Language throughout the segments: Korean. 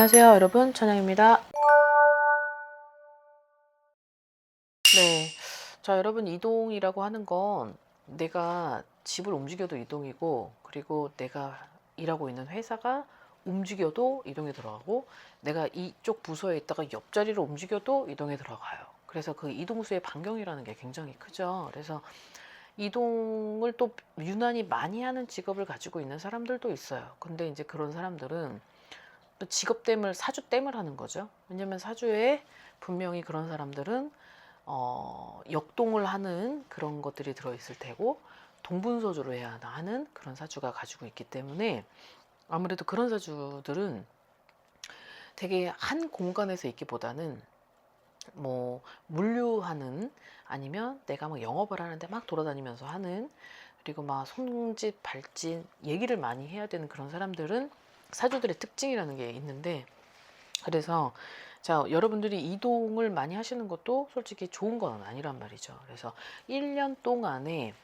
안녕하세요, 여러분. 천영입니다. 네. 자, 여러분, 이동이라고 하는 건 내가 집을 움직여도 이동이고, 그리고 내가 일하고 있는 회사가 움직여도 이동에 들어가고, 내가 이쪽 부서에 있다가 옆자리로 움직여도 이동에 들어가요. 그래서 그 이동수의 반경이라는 게 굉장히 크죠. 그래서 이동을 또 유난히 많이 하는 직업을 가지고 있는 사람들도 있어요. 근데 이제 그런 사람들은 또 직업됨을 사주됨을 하는 거죠. 왜냐면 사주에 분명히 그런 사람들은 어, 역동을 하는 그런 것들이 들어있을 테고 동분서주로 해야 하는 그런 사주가 가지고 있기 때문에 아무래도 그런 사주들은 되게 한 공간에서 있기보다는 뭐 물류하는 아니면 내가 막 영업을 하는데 막 돌아다니면서 하는 그리고 막 손짓 발짓 얘기를 많이 해야 되는 그런 사람들은 사주들의 특징이라는 게 있는데 그래서 자 여러분들이 이동을 많이 하시는 것도 솔직히 좋은 건 아니란 말이죠. 그래서 1년 동안에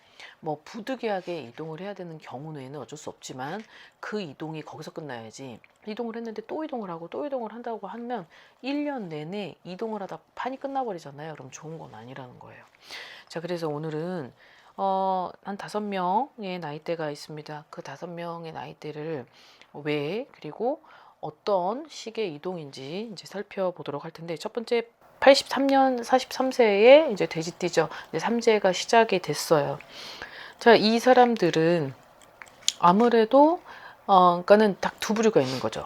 뭐 부득이하게 이동을 해야 되는 경우에는 어쩔 수 없지만 그 이동이 거기서 끝나야지 이동을 했는데 또 이동을 하고 또 이동을 한다고 하면 1년 내내 이동을 하다 판이 끝나버리잖아요. 그럼 좋은 건 아니라는 거예요. 자 그래서 오늘은 어, 한 다섯 명의 나이대가 있습니다. 그 다섯 명의 나이대를 왜 그리고 어떤 식의 이동인지 이제 살펴보도록 할 텐데 첫 번째 83년 43세에 이제 돼지띠죠. 이제 삼재가 시작이 됐어요. 자, 이 사람들은 아무래도 어, 그러니까는 딱 두 부류가 있는 거죠.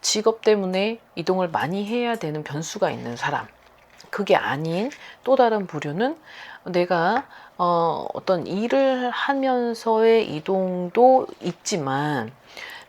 직업 때문에 이동을 많이 해야 되는 변수가 있는 사람. 그게 아닌 또 다른 부류는 내가 어, 어떤 일을 하면서의 이동도 있지만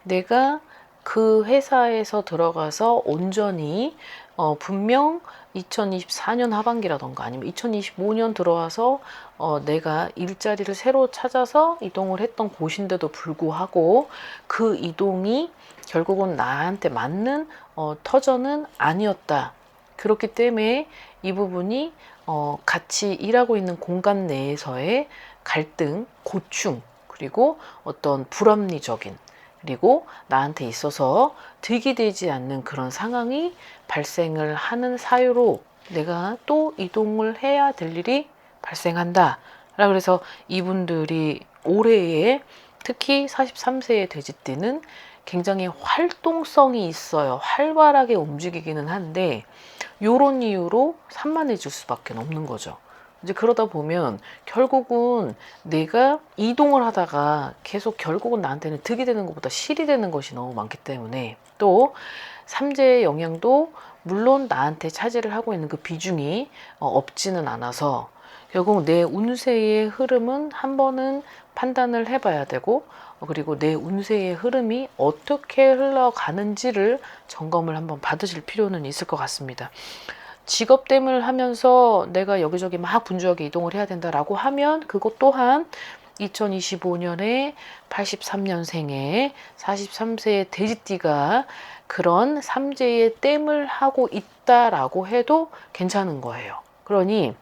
내가 그 회사에서 들어가서 온전히 어, 분명 2024년 하반기라던가 아니면 2025년 들어와서 어, 내가 일자리를 새로 찾아서 이동을 했던 곳인데도 불구하고 그 이동이 결국은 나한테 맞는 어, 터전은 아니었다. 그렇기 때문에 이 부분이 어, 같이 일하고 있는 공간 내에서의 갈등, 고충, 그리고 어떤 불합리적인 그리고 나한테 있어서 득이 되지 않는 그런 상황이 발생을 하는 사유로 내가 또 이동을 해야 될 일이 발생한다. 라 그래서 이분들이 올해에 특히 43세의 돼지띠는 굉장히 활동성이 있어요. 활발하게 움직이기는 한데 요런 이유로 산만해질 수밖에 없는 거죠. 이제 그러다 보면 결국은 내가 이동을 하다가 계속 결국은 나한테는 득이 되는 것보다 실이 되는 것이 너무 많기 때문에 또 삼재의 영향도 물론 나한테 차지를 하고 있는 그 비중이 어, 없지는 않아서 결국 내 운세의 흐름은 한 번은 판단을 해봐야 되고 어, 그리고 내 운세의 흐름이 어떻게 흘러가는지를 점검을 한번 받으실 필요는 있을 것 같습니다. 직업됨을 하면서 내가 여기저기 막 분주하게 이동을 해야 된다라고 하면 그것 또한 2025년에 83년생의 43세의 돼지띠가 그런 삼재의 땜을 하고 있다라고 해도 괜찮은 거예요. 그러니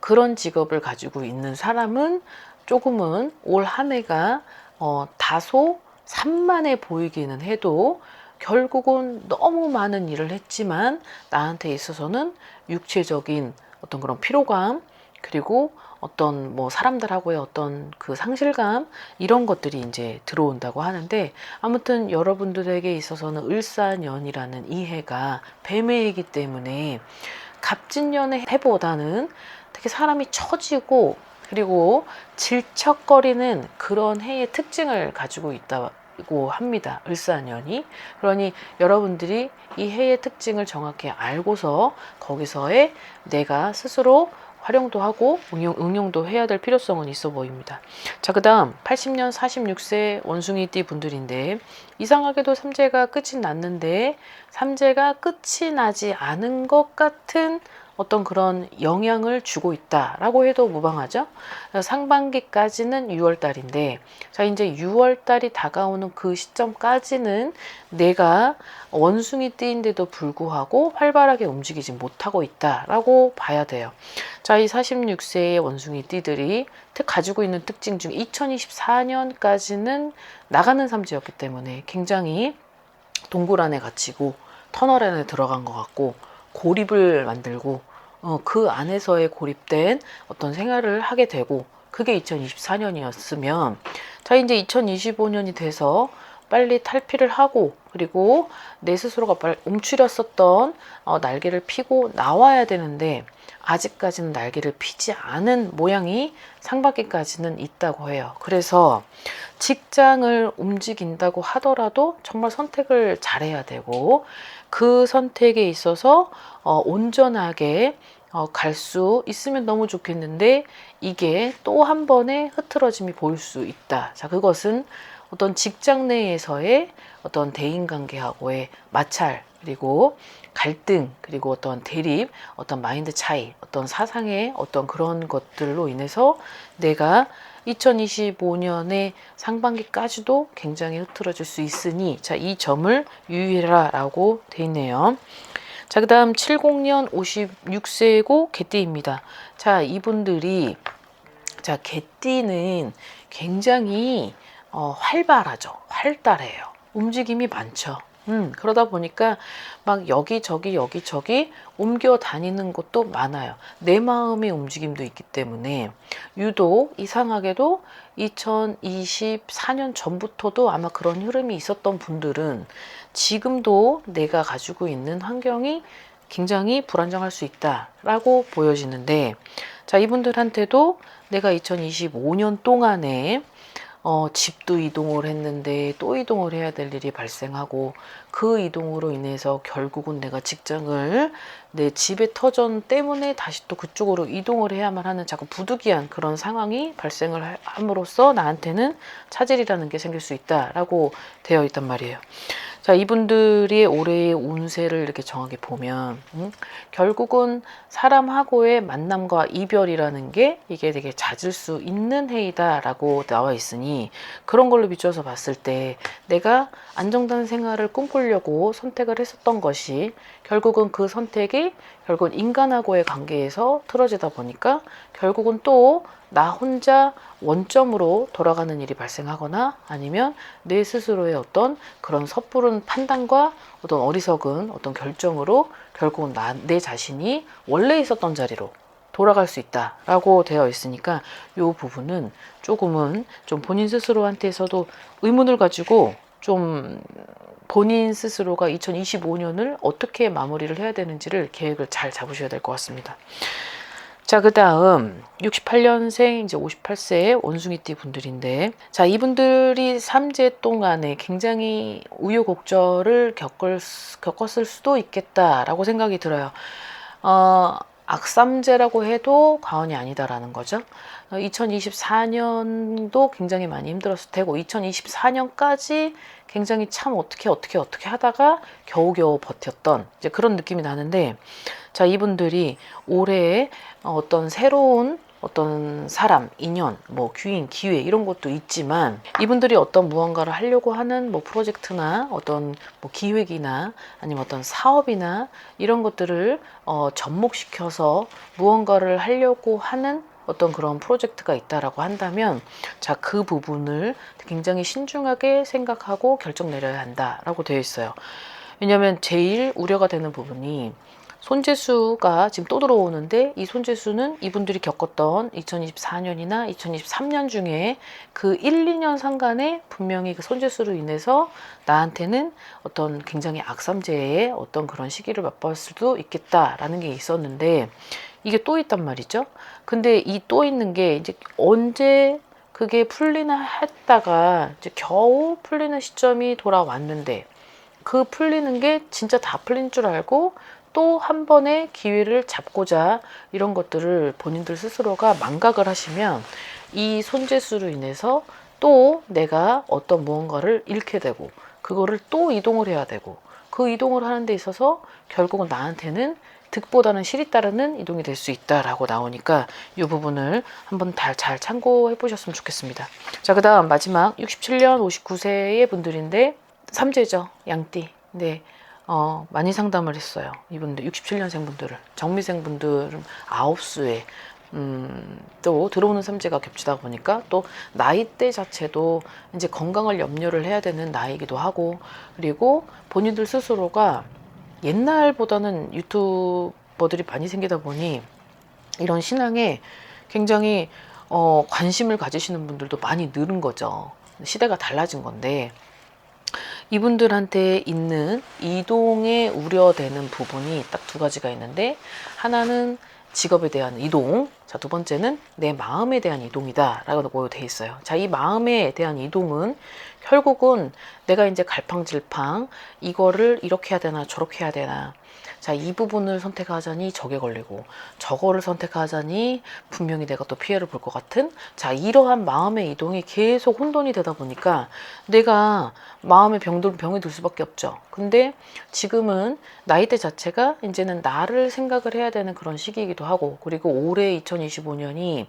그런 직업을 가지고 있는 사람은 조금은 올 한 해가 어, 다소 산만해 보이기는 해도 결국은 너무 많은 일을 했지만 나한테 있어서는 육체적인 어떤 그런 피로감 그리고 어떤 뭐 사람들하고의 어떤 그 상실감 이런 것들이 이제 들어온다고 하는데 아무튼 여러분들에게 있어서는 을사년이라는 이 해가 뱀의 해이기 때문에 갑진년의 해보다는 되게 사람이 처지고 그리고 질척거리는 그런 해의 특징을 가지고 있다고 합니다. 을사년이. 그러니 여러분들이 이 해의 특징을 정확히 알고서 거기서의 내가 스스로 활용도 하고 응용, 응용도 해야 될 필요성은 있어 보입니다. 자, 그 다음 80년 46세 원숭이띠 분들인데 이상하게도 삼재가 끝이 났는데 삼재가 끝이 나지 않은 것 같은 어떤 그런 영향을 주고 있다라고 해도 무방하죠. 상반기까지는 6월 달인데, 자, 이제 6월 달이 다가오는 그 시점까지는 내가 원숭이 띠인데도 불구하고 활발하게 움직이지 못하고 있다라고 봐야 돼요. 자, 이 46세의 원숭이 띠들이 가지고 있는 특징 중 2024년까지는 나가는 삼지였기 때문에 굉장히 동굴 안에 갇히고 터널 안에 들어간 것 같고 고립을 만들고 어, 그 안에서의 고립된 어떤 생활을 하게 되고 그게 2024년이었으면 자 이제 2025년이 돼서 빨리 탈피를 하고 그리고 내 스스로가 빨리 움츠렸었던 어, 날개를 피고 나와야 되는데 아직까지는 날개를 피지 않은 모양이 상반기까지는 있다고 해요. 그래서 직장을 움직인다고 하더라도 정말 선택을 잘해야 되고 그 선택에 있어서 어, 온전하게 어, 갈 수 있으면 너무 좋겠는데 이게 또 한 번의 흐트러짐이 보일 수 있다. 자, 그것은 어떤 직장 내에서의 어떤 대인관계하고의 마찰 그리고 갈등 그리고 어떤 대립 어떤 마인드 차이 어떤 사상의 어떤 그런 것들로 인해서 내가 2025년의 상반기까지도 굉장히 흐트러질 수 있으니 자 이 점을 유의해라 라고 돼 있네요. 자 그 다음 70년 56세고 개띠입니다. 자 이분들이 자 개띠는 굉장히 어, 활발하죠. 활달해요. 움직임이 많죠. 음, 그러다 보니까 막 여기저기 여기저기 옮겨 다니는 것도 많아요. 내 마음의 움직임도 있기 때문에 유독 이상하게도 2024년 전부터도 아마 그런 흐름이 있었던 분들은 지금도 내가 가지고 있는 환경이 굉장히 불안정할 수 있다라고 보여지는데 자 이분들한테도 내가 2025년 동안에 어, 집도 이동을 했는데 또 이동을 해야 될 일이 발생하고 그 이동으로 인해서 결국은 내가 직장을 내 집의 터전 때문에 다시 또 그쪽으로 이동을 해야만 하는 자꾸 부득이한 그런 상황이 발생을 함으로써 나한테는 차질이라는 게 생길 수 있다라고 되어 있단 말이에요. 자, 이분들이 올해의 운세를 이렇게 정하게 보면 음, 결국은 사람하고의 만남과 이별이라는 게 이게 되게 잦을 수 있는 해이다라고 나와 있으니 그런 걸로 비춰서 봤을 때 내가 안정된 생활을 꿈꾸려고 선택을 했었던 것이 결국은 그 선택이 결국은 인간하고의 관계에서 틀어지다 보니까 결국은 또나 혼자 원점으로 돌아가는 일이 발생하거나 아니면 내 스스로의 어떤 그런 섣부른 판단과 어떤 어리석은 어떤 결정으로 결국은 나, 내 자신이 원래 있었던 자리로 돌아갈 수 있다라고 되어 있으니까 이 부분은 조금은 좀 본인 스스로한테서도 의문을 가지고 좀 본인 스스로가 2025년을 어떻게 마무리를 해야 되는지를 계획을 잘 잡으셔야 될 것 같습니다. 자, 그 다음 68년생 이제 58세 원숭이띠 분들인데 자, 이분들이 3재 동안에 굉장히 우여곡절을 겪을, 겪었을 수도 있겠다라고 생각이 들어요. 어, 악삼재라고 해도 과언이 아니다라는 거죠. 2024년도 어, 굉장히 많이 힘들었을 테고 2024년까지 굉장히 참 어떻게 어떻게 어떻게 하다가 겨우겨우 버텼던 이제 그런 느낌이 나는데 자 이분들이 올해 어떤 새로운 어떤 사람, 인연, 뭐 귀인, 기회 이런 것도 있지만 이분들이 어떤 무언가를 하려고 하는 뭐 프로젝트나 어떤 뭐 기획이나 아니면 어떤 사업이나 이런 것들을 어, 접목시켜서 무언가를 하려고 하는 어떤 그런 프로젝트가 있다라고 한다면 자 그 부분을 굉장히 신중하게 생각하고 결정 내려야 한다라고 되어 있어요. 왜냐하면 제일 우려가 되는 부분이 손재수가 지금 또 들어오는데 이 손재수는 이분들이 겪었던 2024년이나 2023년 중에 그 1, 2년 상간에 분명히 그 손재수로 인해서 나한테는 어떤 굉장히 악삼재의 어떤 그런 시기를 맛볼 수도 있겠다라는 게 있었는데 이게 또 있단 말이죠. 근데 이 또 있는 게 이제 언제 그게 풀리나 했다가 이제 겨우 풀리는 시점이 돌아왔는데 그 풀리는 게 진짜 다 풀린 줄 알고 또 한 번의 기회를 잡고자 이런 것들을 본인들 스스로가 망각을 하시면 이 손재수로 인해서 또 내가 어떤 무언가를 잃게 되고 그거를 또 이동을 해야 되고 그 이동을 하는 데 있어서 결국은 나한테는 득보다는 실이 따르는 이동이 될 수 있다라고 나오니까 이 부분을 한번 잘 참고해 보셨으면 좋겠습니다. 자, 그 다음 마지막 67년 59세의 분들인데 삼재죠. 양띠. 네. 어, 많이 상담을 했어요. 이분들 67년생 분들을 정미생 분들은 아홉 수에 음, 또 들어오는 삼재가 겹치다 보니까 또 나이대 자체도 이제 건강을 염려를 해야 되는 나이기도 하고 그리고 본인들 스스로가 옛날보다는 유튜버들이 많이 생기다 보니 이런 신앙에 굉장히 어, 관심을 가지시는 분들도 많이 늘은 거죠. 시대가 달라진 건데 이분들한테 있는 이동에 우려되는 부분이 딱 두 가지가 있는데 하나는 직업에 대한 이동, 자 두 번째는 내 마음에 대한 이동이다 라고 되어 있어요. 자 이 마음에 대한 이동은 결국은 내가 이제 갈팡질팡 이거를 이렇게 해야 되나 저렇게 해야 되나 자 이 부분을 선택하자니 저게 걸리고 저거를 선택하자니 분명히 내가 또 피해를 볼 것 같은 자 이러한 마음의 이동이 계속 혼돈이 되다 보니까 내가 마음의 병들 병이 들 수밖에 없죠. 근데 지금은 나이대 자체가 이제는 나를 생각을 해야 되는 그런 시기이기도 하고 그리고 올해 2025년이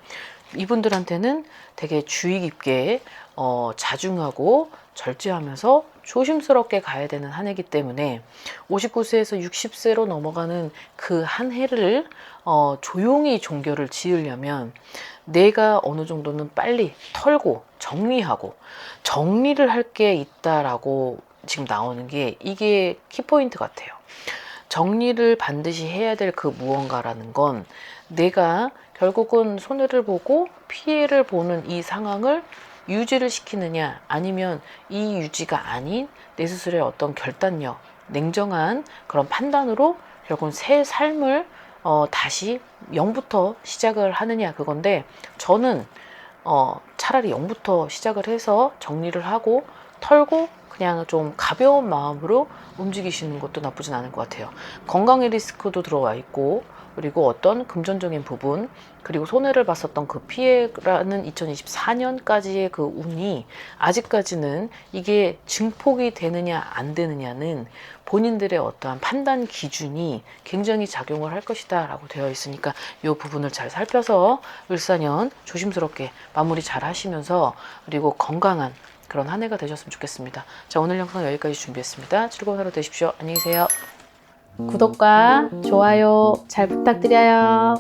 이분들한테는 되게 주의 깊게 어, 자중하고 절제하면서 조심스럽게 가야 되는 한 해이기 때문에 59세에서 60세로 넘어가는 그 한 해를 어, 조용히 종결을 지으려면 내가 어느 정도는 빨리 털고 정리하고 정리를 할 게 있다라고 지금 나오는 게 이게 키포인트 같아요. 정리를 반드시 해야 될 그 무언가라는 건 내가 결국은 손해를 보고 피해를 보는 이 상황을 유지를 시키느냐 아니면 이 유지가 아닌 내 스스로의 어떤 결단력, 냉정한 그런 판단으로 결국은 새 삶을 어, 다시 0부터 시작을 하느냐 그건데 저는 어, 차라리 0부터 시작을 해서 정리를 하고 털고 그냥 좀 가벼운 마음으로 움직이시는 것도 나쁘진 않을 것 같아요. 건강의 리스크도 들어와 있고 그리고 어떤 금전적인 부분 그리고 손해를 봤었던 그 피해라는 2024년까지의 그 운이 아직까지는 이게 증폭이 되느냐 안 되느냐는 본인들의 어떠한 판단 기준이 굉장히 작용을 할 것이다 라고 되어 있으니까 이 부분을 잘 살펴서 을사년 조심스럽게 마무리 잘 하시면서 그리고 건강한 그런 한 해가 되셨으면 좋겠습니다. 자 오늘 영상 여기까지 준비했습니다. 즐거운 하루 되십시오. 안녕히 계세요. 구독과 좋아요 잘 부탁드려요.